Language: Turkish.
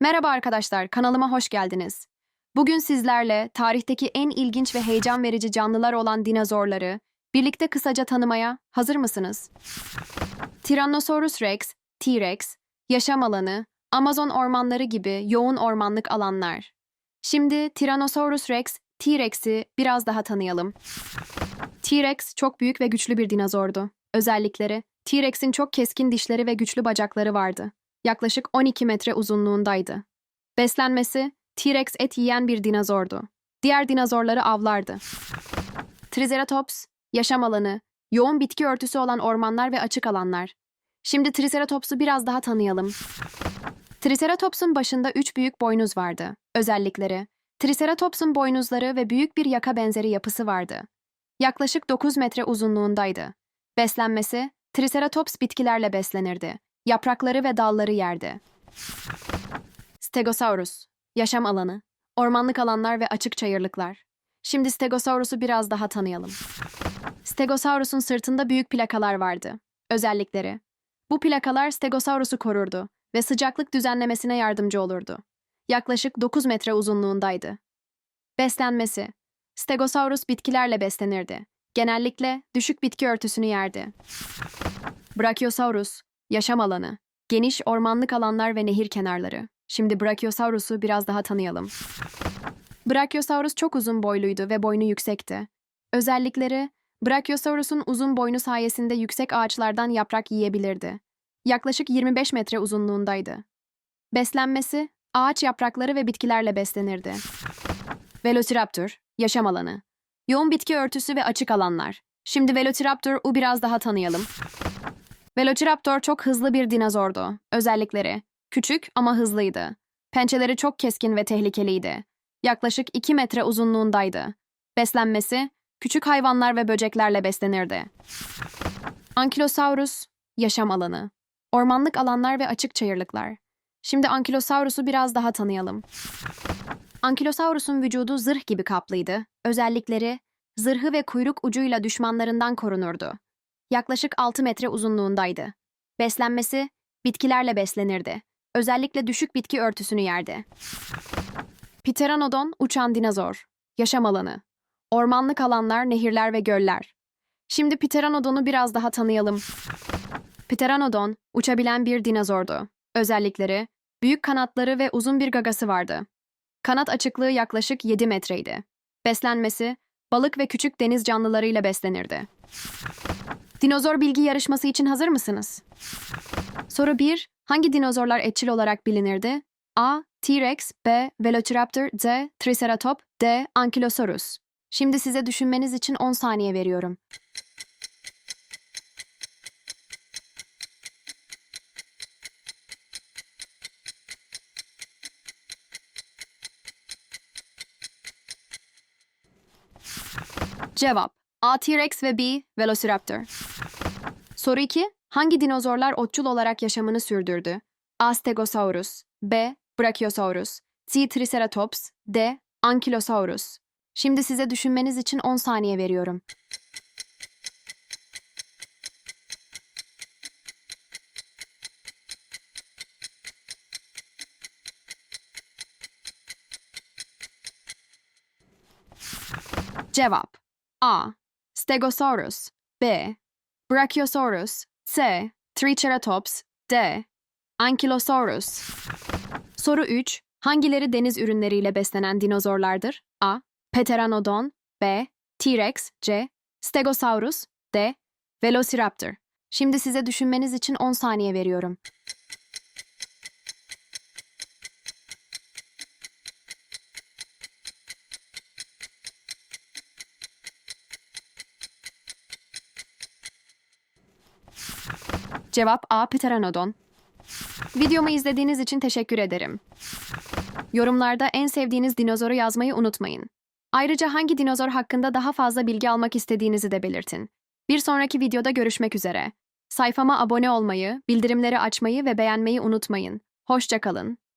Merhaba arkadaşlar, kanalıma hoş geldiniz. Bugün sizlerle tarihteki en ilginç ve heyecan verici canlılar olan dinozorları birlikte kısaca tanımaya hazır mısınız? Tyrannosaurus rex, T-Rex, yaşam alanı, Amazon ormanları gibi yoğun ormanlık alanlar. Şimdi Tyrannosaurus rex, T-Rex'i biraz daha tanıyalım. T-Rex çok büyük ve güçlü bir dinozordu. Özellikleri, T-Rex'in çok keskin dişleri ve güçlü bacakları vardı. Yaklaşık 12 metre uzunluğundaydı. Beslenmesi, T-Rex et yiyen bir dinozordu. Diğer dinozorları avlardı. Triceratops, yaşam alanı, yoğun bitki örtüsü olan ormanlar ve açık alanlar. Şimdi Triceratops'u biraz daha tanıyalım. Triceratops'un başında üç büyük boynuz vardı. Özellikleri, Triceratops'un boynuzları ve büyük bir yaka benzeri yapısı vardı. Yaklaşık 9 metre uzunluğundaydı. Beslenmesi, Triceratops bitkilerle beslenirdi. Yaprakları ve dalları yerdi. Stegosaurus, yaşam alanı, ormanlık alanlar ve açık çayırlıklar. Şimdi Stegosaurus'u biraz daha tanıyalım. Stegosaurus'un sırtında büyük plakalar vardı. Özellikleri. Bu plakalar Stegosaurus'u korurdu ve sıcaklık düzenlemesine yardımcı olurdu. Yaklaşık 9 metre uzunluğundaydı. Beslenmesi. Stegosaurus bitkilerle beslenirdi. Genellikle düşük bitki örtüsünü yerdi. Brachiosaurus, yaşam alanı, geniş ormanlık alanlar ve nehir kenarları. Şimdi Brachiosaurus'u biraz daha tanıyalım. Brachiosaurus çok uzun boyluydu ve boynu yüksekti. Özellikleri, Brachiosaurus'un uzun boynu sayesinde yüksek ağaçlardan yaprak yiyebilirdi. Yaklaşık 25 metre uzunluğundaydı. Beslenmesi, ağaç yaprakları ve bitkilerle beslenirdi. Velociraptor, yaşam alanı. Yoğun bitki örtüsü ve açık alanlar. Şimdi Velociraptor'u biraz daha tanıyalım. Velociraptor çok hızlı bir dinozordu. Özellikleri, küçük ama hızlıydı. Pençeleri çok keskin ve tehlikeliydi. Yaklaşık 2 metre uzunluğundaydı. Beslenmesi, küçük hayvanlar ve böceklerle beslenirdi. Ankylosaurus, yaşam alanı. Ormanlık alanlar ve açık çayırlıklar. Şimdi Ankylosaurus'u biraz daha tanıyalım. Ankylosaurus'un vücudu zırh gibi kaplıydı. Özellikleri, zırhı ve kuyruk ucuyla düşmanlarından korunurdu. Yaklaşık 6 metre uzunluğundaydı. Beslenmesi, bitkilerle beslenirdi. Özellikle düşük bitki örtüsünü yerdi. Pteranodon, uçan dinozor. Yaşam alanı. Ormanlık alanlar, nehirler ve göller. Şimdi Pteranodon'u biraz daha tanıyalım. Pteranodon, uçabilen bir dinozordu. Özellikleri, büyük kanatları ve uzun bir gagası vardı. Kanat açıklığı yaklaşık 7 metreydi. Beslenmesi, balık ve küçük deniz canlılarıyla beslenirdi. Dinozor bilgi yarışması için hazır mısınız? Soru 1. Hangi dinozorlar etçil olarak bilinirdi? A. T-Rex B. Velociraptor C. Triceratop D. Ankylosaurus Şimdi size düşünmeniz için 10 saniye veriyorum. Cevap A. T-Rex ve B. Velociraptor Soru 2. Hangi dinozorlar otçul olarak yaşamını sürdürdü? A. Stegosaurus B. Brachiosaurus C. Triceratops D. Ankylosaurus Şimdi size düşünmeniz için 10 saniye veriyorum. Cevap A. Stegosaurus B. Brachiosaurus C. Triceratops D. Ankylosaurus Soru 3. Hangileri deniz ürünleriyle beslenen dinozorlardır? A. Pteranodon B. T-Rex C. Stegosaurus D. Velociraptor Şimdi size düşünmeniz için 10 saniye veriyorum. Cevap A. Pteranodon. Videomu izlediğiniz için teşekkür ederim. Yorumlarda en sevdiğiniz dinozoru yazmayı unutmayın. Ayrıca hangi dinozor hakkında daha fazla bilgi almak istediğinizi de belirtin. Bir sonraki videoda görüşmek üzere. Sayfama abone olmayı, bildirimleri açmayı ve beğenmeyi unutmayın. Hoşçakalın.